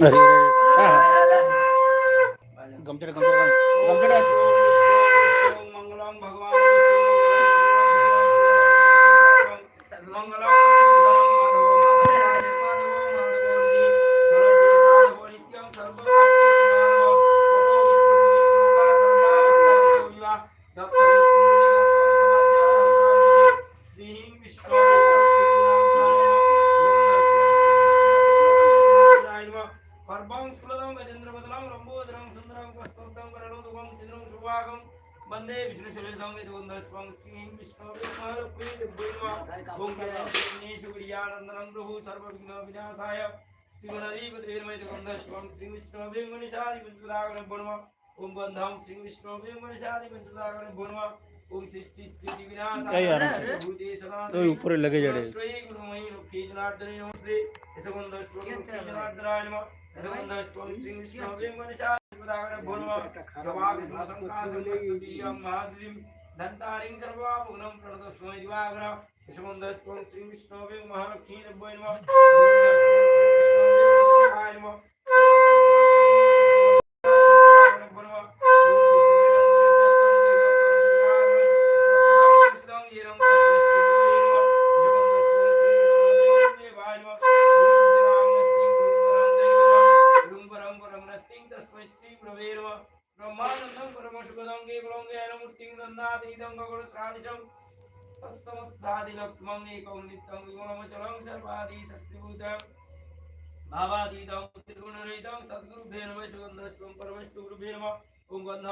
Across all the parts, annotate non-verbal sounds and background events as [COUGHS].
गमचट गमचट गमचट सर्वविघ्नविनाशाय श्रीमदीपतिर्मयदुगन्धस्वं श्रीं विष्णुविङ्गणिशादिविद्युदागणभुर्वा ॐ बन्धं श्रीं विष्णुविङ्गणिशादिविद्युदागणभुर्वा ॐ सृष्टि स्थिति क्या यार? विनाशाय भूते सदा तो ऊपर लगे जड़े श्री गुरुमयी मुखी जनार्दन नमस्ते यशवंत श्री मुखी जनार्दनाय नमः Yashwant Shri Shri Vishnu Venkatesha शिवदागर भोनवा Prabha Vishnu संकासं कस्तुतीयं महादिं Dantarim Sarvabu, não o Mahalakina, boi no ar, o Mahalakina, boi no ar, o Mahalakina, boi no ar, o Mahalakina, boi no ar, o Mahalakina, boi no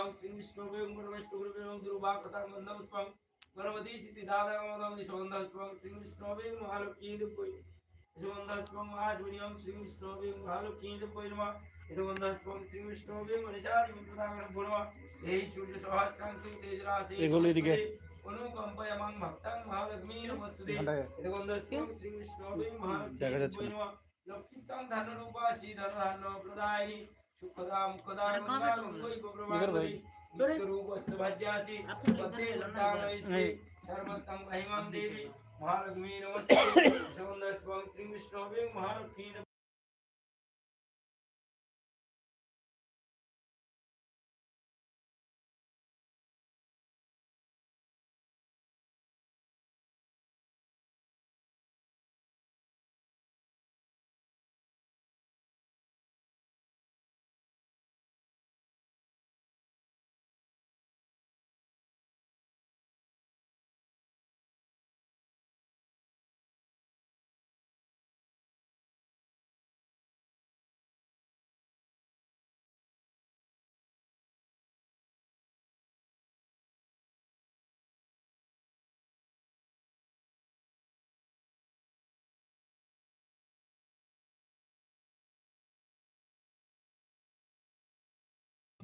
ध्रुवां श्रीविष्णुभयं गुरुवैष्णुगुरुभयं ध्रुवाकृतां बन्धमुष्पं गणपतिसिद्धिदादामदं निशबन्धस्पं श्रीविष्णुभयं महालक्ष्मीरुपै यशबन्धस्पं महाशून्यं श्रीविष्णुभयं महालक्ष्मीरुपै नमः এগুলো এদিকে দেখা যাচ্ছে કોઈ પ્રમાણિ સ્વરૂપ સ્વાધ્યાસી પદ્મે સર્વતમ અહિમમ દેવી. મહાલક્ષ્મી નમસ્તે. [COUGHS] સૌંદર સ્વં શ્રી વિષ્ણુ મહાલક્ષ્મી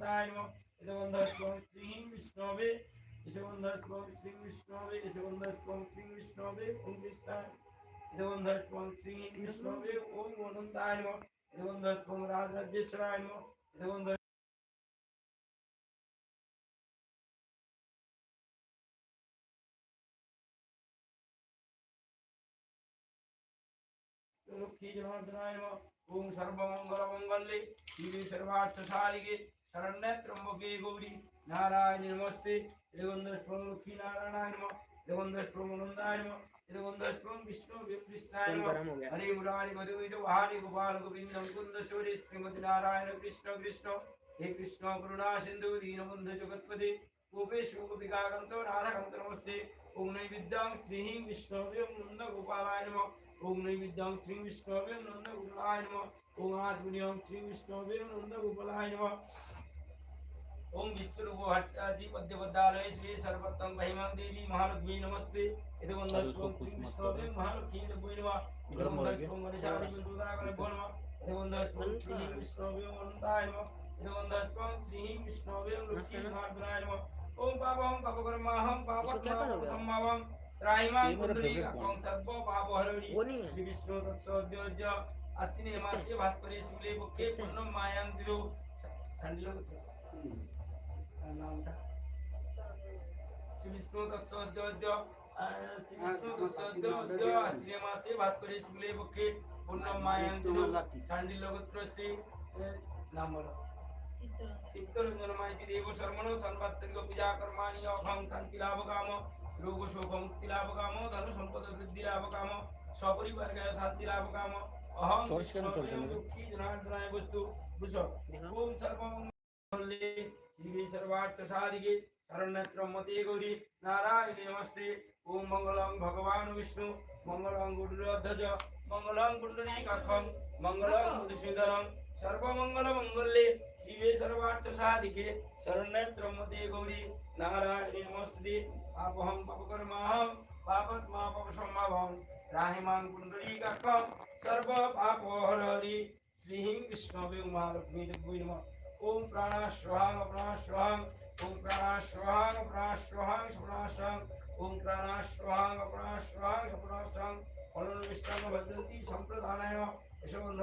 यशवन्धस्त्वं श्रीं विष्णवे यशवन्धस्त्वं श्रीं विष्णवे यशवन्धस्त्वं श्रीं विष्णवे ॐ विष्णाय यशवन्धस्त्वं श्रीं विष्णवे ॐ अनन्ताय नमः यशवन्धस्त्वं राजराजेश्वराय नमः यशवन्ध ॐ सर्वमङ्गलमङ्गले शिवे सर्वार्थसारिगे सारिगे शरण्य त्र्यंबके गौरी नारायण नमस्ते देवंदस्वं लक्ष्मी नारायणाय नमः देवंदस्वं नंदाय नमः देवंदस्वं विष्णु कृष्णाय नमः हरे मुरारी मधुविद वाहनी गोपाल गोविंद मुकुंद सूर्य श्रीमती नारायण कृष्ण कृष्ण हे कृष्ण करुणा सिंधु दीनबंधु जगतपते गोपेश गोपिका कांतो राधा कांत नमस्ते ओम नैविद्यां श्री विष्णुवे नंद गोपालाय नमः ओम नैविद्यां श्री विष्णुवे नंद गोपालाय नमः ओम आत्मनियं श्री विष्णुवे नंद गोपालाय नमः ओम विश्वरूप हर्षाजी पद्यपद्यालय श्री सर्वोत्तम महिमा देवी महालक्ष्मी नमस्ते इति वंदस्वं श्री विष्णुवे महालक्ष्मी देवी नमः गरुडस्वं गणेशादि बिंदुदागण भोर्मा इति वंदस्वं श्री विष्णुवे अनंताय नमः इति वंदस्वं श्री विष्णुवे लक्ष्मी नारायणाय नमः ओम पापं पापकर्माहं पापकर्माहं सम्मावं त्राहिमां ये मेरा कुंडली favorite अकं सर्व पापहरणि वो नहीं है। श्री विष्णु तत्त्वद्योज्य अश्विने मासे भास्करे शुक्ले पक्षे पूर्णं मायां दिदो শ্রীবিষ্ণু দত্ত অদ্য শ্রীবিষ্ণু দত্ত অদ্য অদ্য আশ্রী মাসে ভাস্করে শুক্লে পক্ষে পূর্ণ মায়াঞ্জন সান্ডিল্য গোত্র শ্রী নাম বলো চিত্তরঞ্জন মাইতি দেব শর্মণ সর্বাত্মক পূজা কর্মাণি অভং শান্তি লাভ কাম রোগ শোক মুক্তি লাভ কাম ধন সম্পদ বৃদ্ধি লাভ কাম সপরিবার শান্তি লাভ কাম অহং বিষ্ণু দুঃখী জনার্দনায় বস্তু বুঝো ওম সর্বং श्री सर्वार्थ साधिके शरणत्रमते गौरी नारायणे नमस्ते। ओम मंगलम भगवान विष्णु मंगलम गुरुध्वज मंगलम गुरुकम मंगलम गुरुसुंदरम सर्वमंगल मंगल्ये शिवे सर्वार्थ साधिके शरणत्रमते गौरी नारायणे नमस्ते। पापहम पापकर्माहम पापत्मा पापसम्माभम राहि माँ पुण्डरीकाकम सर्व पापोहर हरि श्रीं विष्णवे उमा लक्ष्मी नमः। ओम प्राणाश्वाम प्राणाश्वाम ओम प्राणाश्वाम प्राणाश्वाम प्राणाश्वाम ओम प्राणाश्वाम प्राणाश्वाम प्राणाश्वाम अनुन विस्तार भद्रति संप्रदानाय, यशवंत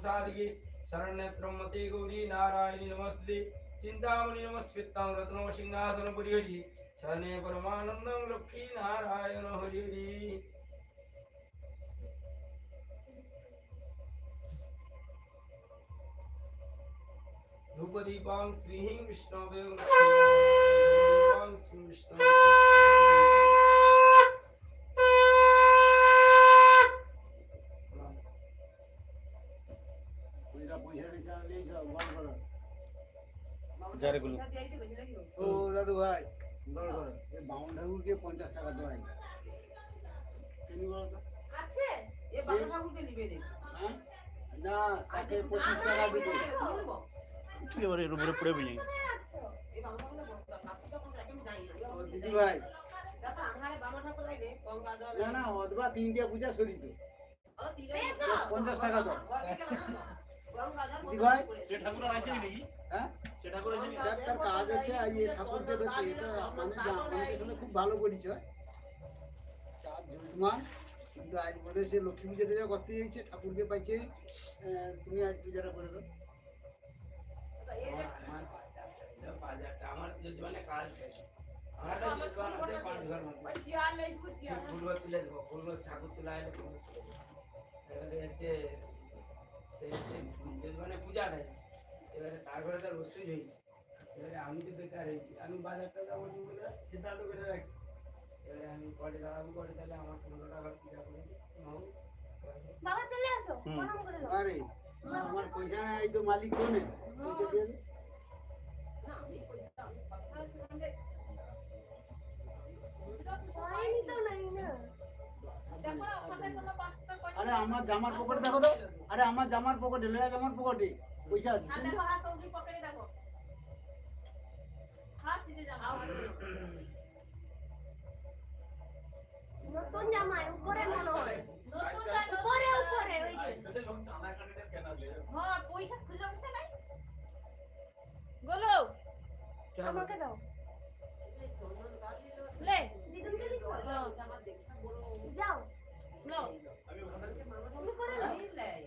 प्रसादिके शरण्यत्रमते गौरी नारायणी नमस्ते चिंतामणि नमस्कृतां रत्नो सिंहासनपुरी हरि शरणे परमानन्दं लक्ष्मी नारायण हरि हरि धूपदीपां श्रीं विष्णवे श्रीं विष्णवे ও দাদু ভাই এই ঠাকুরকে পঞ্চাশ টাকা দেওয়া হয় তিনি বলো তো? আছে? এ ঠাকুরকে নিবে না তাকে পঁচিশ টাকা তুই এবার এর উপরে পড়ে দিদি ভাই। না না অথবা তিনটে পূজা সরি তো ও তিরে পঞ্চাশ টাকা দাও। গঙ্গা দিদি ভাই সে ঠাকুর আছে নাকি হ্যাঁ সে ঠাকুর আছে যার কাজ আছে এই ঠাকুরকে ধরছে এটা মানে যা আমাদের সাথে খুব ভালো পরিচয় তার যজমান কিন্তু আজ বোধহয় সে লক্ষ্মী পুজোটা যা করতে যাচ্ছে ঠাকুরকে পাইছে তুমি আজ পূজাটা করে দাও আমার যজমানে কাজ একটা আছে তুলে ঠাকুর তুলে এলে ফুলগুলো তুলে দেবো এবারে এবারে তার ঘরে তার রসুই হয়েছে এবারে আমি তো বেকার হয়েছি। আমি বাজারটা যাব বলে সিদ্ধান্ত করে রাখছি। এবারে আমি কটে দাঁড়াবো করে তাহলে আমার পনেরো টাকা পূজা করে দিই। বাবা চলে আসো। আরে আমার পয়সা নেই তো মালিক কোনে? পয়সা দিয়ে না আমি পয়সা আমি কথা শুনলে হয়নি তো নাই না দেখো ওখানে কোনো পাঁচটা কই আরে আমার জামার পকেটে দেখো তো। আরে আমার জামার পকেটে লয়া জামার পকেটে। পয়সা আছে। দেখো হাত সবজি পকেটে দেখো। হাত সিধে যাও নতুন জামাই উপরে মনে হয়। নতুনটা উপরে উপরে ওই যে। হ্যাঁ পয়সা খুচরা পয়সা নাই। গোলো। আমাকে দাও লে দিদুনকে দিছো জামা দেখা বড় যাও লো তুমি করে নাও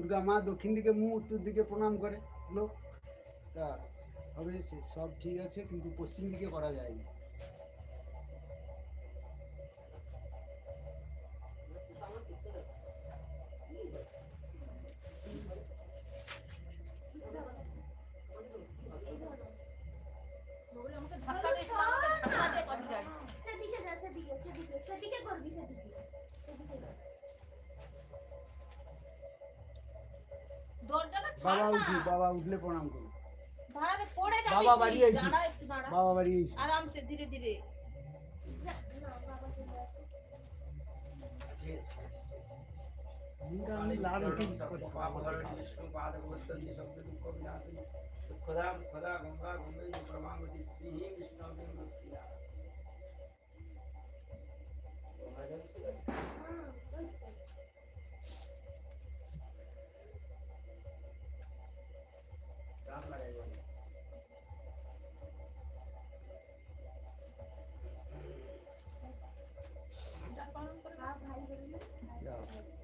দুর্গা মা দক্ষিণ দিকে মুখ, উত্তর দিকে প্রণাম করে লোক তা, হবে সে সব ঠিক আছে, কিন্তু পশ্চিম দিকে করা যায়নি। বাবা ছাড় উঠি না বাবা উঠলে প্রণাম করুন দাঁড়ালে পড়ে যাবি বাবা তুই। বাড়ি আইছি। দাঁড়া একটু দাঁড়া বাবা বাড়ি এসে আরামসে ধীরে ধীরে যা, না বাবা চলে আসো আমি লাল উঠি दुःखदां खदा गंगा गंगे प्रमांगति श्री विष्णु प्रिया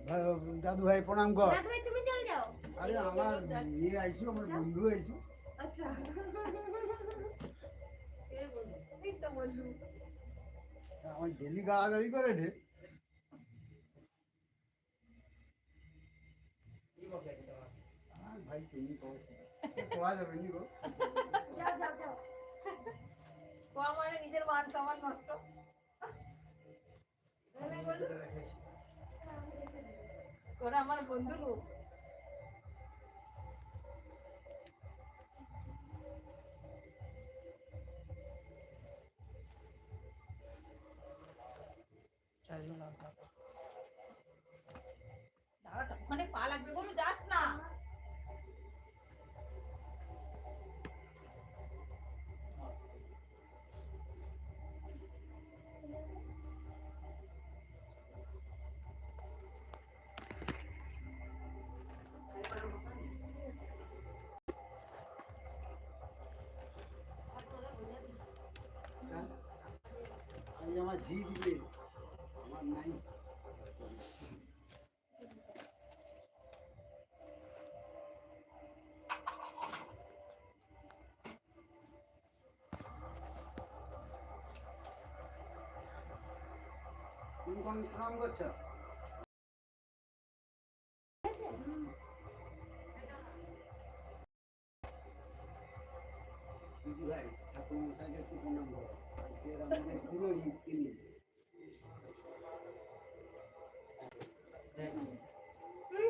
দাদু ভাই প্রণাম কর। দাদু ভাই তুমি চলে যাও। আরে আমার ইয়ে আইসু আমার বন্ধু আইসু। আচ্ছা। এই তো বললু আমার ডেলি গাড়াগাড়ি করে রে। ভাই তেমনি কোয়া যাবে নি গো? যাও যাও যাও। আমার নিজের মান সম্মান নষ্ট আমি বললু, ওরা আমার বন্ধু লোক ওখানে পা লাগবে বলো যাস না আমি আমার ঝি দিবে আমার নাই তুমি কোন প্রণাম করছ দিদি ভাই ঠাকুর মশাইকে একটু প্রণাম করো আজকে আমাদের পুরো ঈদ তিনি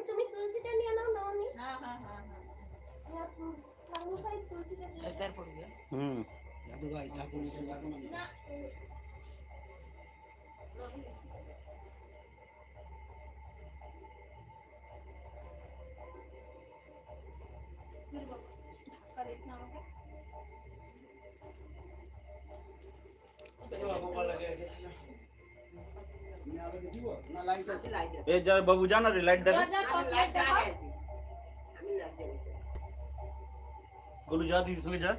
তুমি তুলসীটা নিয়ে নাও নাও নি হ্যাঁ হ্যাঁ হ্যাঁ হ্যাঁ হুম দাদু ভাই ঠাকুর। না এ যা বাবু জানা রে লাইট দেখ। গোলু যা দিদির সঙ্গে যা।